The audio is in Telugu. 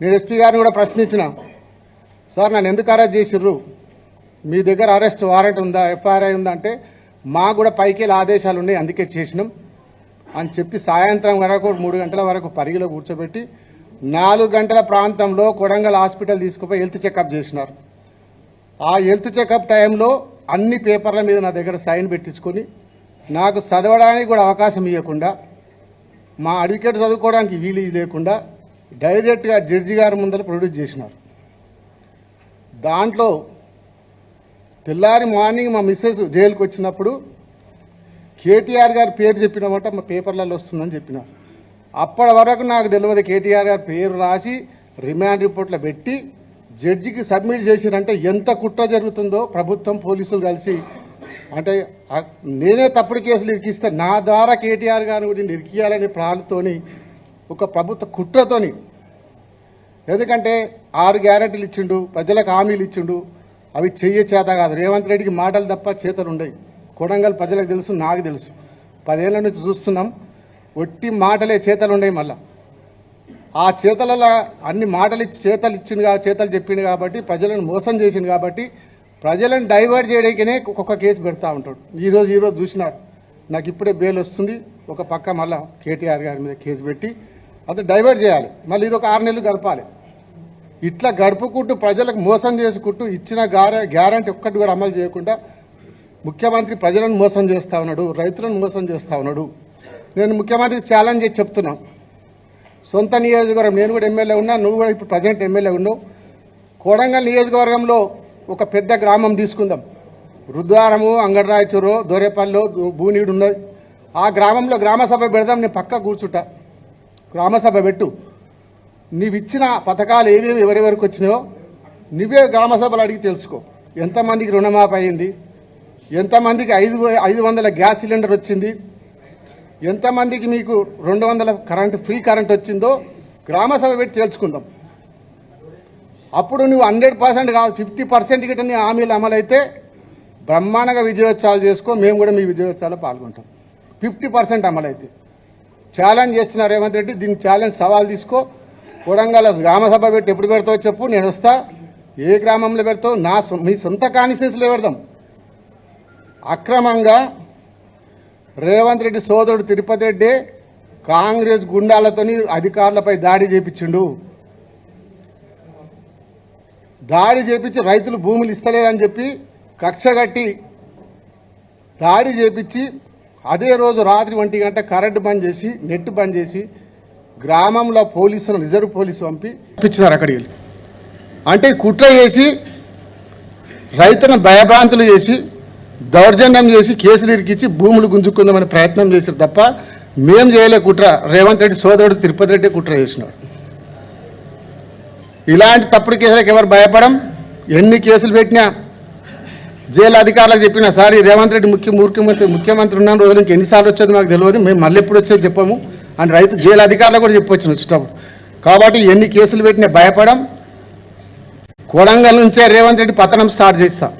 నేను ఎస్పీ గారిని కూడా ప్రశ్నించిన సార్ నన్ను ఎందుకు అరెస్ట్ చేసిర్రు? మీ దగ్గర అరెస్ట్ వారెంట్ ఉందా? ఎఫ్ఐఆర్ఐ ఉందా? అంటే మాకు కూడా పైకి వెళ్ళి ఆదేశాలు ఉన్నాయి అందుకే చేసినాం. అని చెప్పి సాయంత్రం వరకు మూడు గంటల వరకు పరిగిలో కూర్చోబెట్టి నాలుగు గంటల ప్రాంతంలో కొడంగల్ హాస్పిటల్ తీసుకుపోయి హెల్త్ చెకప్ చేసినారు. ఆ హెల్త్ చెకప్ టైంలో అన్ని పేపర్ల మీద నా దగ్గర సైన్ పెట్టించుకొని నాకు చదవడానికి కూడా అవకాశం ఇవ్వకుండా మా అడ్వకేట్ చదువుకోవడానికి వీలు లేకుండా డైరెక్ట్గా జడ్జి గారి ముందర ప్రొడ్యూస్ చేసినారు. దాంట్లో తెల్లారి మార్నింగ్ మా మిస్సెస్ జైలుకి వచ్చినప్పుడు కేటీఆర్ గారి పేరు చెప్పినమాట మా పేపర్లలో వస్తుందని చెప్పినారు. అప్పటి వరకు నాకు తెలియదు కేటీఆర్ గారి పేరు రాసి రిమాండ్ రిపోర్ట్లో పెట్టి జడ్జికి సబ్మిట్ చేసిరంటే ఎంత కుట్ర జరుగుతుందో ప్రభుత్వం పోలీసులు కలిసి అంటే నేనే తప్పుడు కేసులు ఇరికిస్తే నా ద్వారా కేటీఆర్ గారిని కూడా ఇరికియాలనే ప్రాణతోని ఒక ప్రభుత్వ కుట్రతోని. ఎందుకంటే ఆరు గ్యారెంటీలు ఇచ్చిండు ప్రజలకు హామీలు ఇచ్చిండు అవి చెయ్యే చేత కాదు. రేవంత్ రెడ్డికి మాటలు తప్ప చేతలు ఉండయి. కొడంగల్ ప్రజలకు తెలుసు నాకు తెలుసు. పదేళ్ళ నుంచి చూస్తున్నాం ఒట్టి మాటలే చేతలు ఉన్నాయి మళ్ళా. ఆ చేతలలో అన్ని మాటలు ఇచ్చి చేతలు ఇచ్చిండు కా చేతలు చెప్పిండు కాబట్టి ప్రజలను మోసం చేసిండు కాబట్టి ప్రజలను డైవర్ట్ చేయడానికినే ఒక్కొక్క కేసు పెడతా ఉంటాడు. ఈరోజు ఈరోజు చూసినారు. నాకు ఇప్పుడే బెయిల్ వస్తుంది. ఒక పక్క మళ్ళా కేటీఆర్ గారి మీద కేసు పెట్టి అది డైవర్ట్ చేయాలి. మళ్ళీ ఇది ఒక ఆరు నెలలు గడపాలి. ఇట్లా గడుపుకుంటూ ప్రజలకు మోసం చేసుకుంటూ ఇచ్చిన గ్యారంటీ ఒక్కటి కూడా అమలు చేయకుండా ముఖ్యమంత్రి ప్రజలను మోసం చేస్తా ఉన్నాడు రైతులను మోసం చేస్తూ ఉన్నాడు. నేను ముఖ్యమంత్రి ఛాలెంజ్ చేసి చెప్తున్నాను సొంత నియోజకవర్గం నేను కూడా ఎమ్మెల్యే ఉన్నా నువ్వు కూడా ఇప్పుడు ప్రజెంట్ ఎమ్మెల్యే ఉన్నావు. కోడంగల్ నియోజకవర్గంలో ఒక పెద్ద గ్రామం తీసుకుందాం. రుద్వారము అంగడరాయచూరు దొరేపల్లి భూనీడు ఉన్నది. ఆ గ్రామంలో గ్రామ సభ పెడదాం నేను పక్క కూర్చుంటా. గ్రామసభ పెట్టు. నీవిచ్చిన పథకాలు ఏమేమి ఎవరెవరికి వచ్చినాయో నువ్వే గ్రామసభలు అడిగి తెలుసుకో. ఎంతమందికి రుణమాఫీ అయింది? ఎంతమందికి ఐదు ఐదు వందల గ్యాస్ సిలిండర్ వచ్చింది? ఎంతమందికి మీకు రెండు వందల కరెంటు ఫ్రీ కరెంట్ వచ్చిందో గ్రామసభ పెట్టి తెలుసుకుందాం. అప్పుడు నువ్వు హండ్రెడ్ పర్సెంట్ కాదు ఫిఫ్టీ పర్సెంట్ గిట్ట నీ హామీలు అమలైతే బ్రహ్మాండంగా విజయోత్సవాలు చేసుకో మేము కూడా మీ విజయోత్సవాలు పాల్గొంటాం. ఫిఫ్టీ పర్సెంట్ అమలైతే. ఛాలెంజ్ చేస్తున్నా రేవంత్ రెడ్డి దీన్ని ఛాలెంజ్ సవాల్ తీసుకో. కొడంగల్ గ్రామ సభ పెట్టి ఎప్పుడు పెడతావు చెప్పు నేను వస్తా. ఏ గ్రామంలో పెడతావు? నా మీ సొంత కాన్స్టిట్యూన్సీలో పెడదాం. అక్రమంగా రేవంత్ రెడ్డి సోదరుడు తిరుపతి రెడ్డి కాంగ్రెస్ గుండాలతోని అధికారులపై దాడి చేపించిండు. దాడి చేపించి రైతులు భూములు ఇస్తలేదని చెప్పి కక్షగట్టి దాడి చేపించి అదే రోజు రాత్రి ఒంటి గంట కరెంటు బంద్ చేసి నెట్ బంద్ చేసి గ్రామంలో పోలీసులు రిజర్వ్ పోలీసు పంపి పంపించినారు అక్కడికి వెళ్ళి. అంటే కుట్ర చేసి రైతులను భయభ్రాంతులు చేసి దౌర్జన్యం చేసి కేసులు ఇరికిచ్చి భూములు గుంజుకుందామని ప్రయత్నం చేశారు తప్ప మేం చేయలే కుట్ర. రేవంత్ రెడ్డి సోదరుడు తిరుపతి రెడ్డి కుట్ర చేసినాడు. ఇలాంటి తప్పుడు కేసులకు ఎవరు భయపడం? ఎన్ని కేసులు పెట్టినా జైలు అధికారులకు చెప్పిన సార్ ఈ రేవంత్ రెడ్డి ముఖ్య ముఖ్యమంత్రి ముఖ్యమంత్రి ఉన్న రోజు నుంచి ఎన్నిసార్లు వచ్చేది మాకు తెలియదు మేము మళ్ళీ ఎప్పుడు వచ్చేది చెప్పాము. అని రైతు జైలు అధికారులు కూడా చెప్పొచ్చిన వచ్చేటప్పుడు. కాబట్టి ఎన్ని కేసులు పెట్టినా భయపడం కొడంగల్ నుంచే రేవంత్ రెడ్డి పతనం స్టార్ట్ చేస్తాం.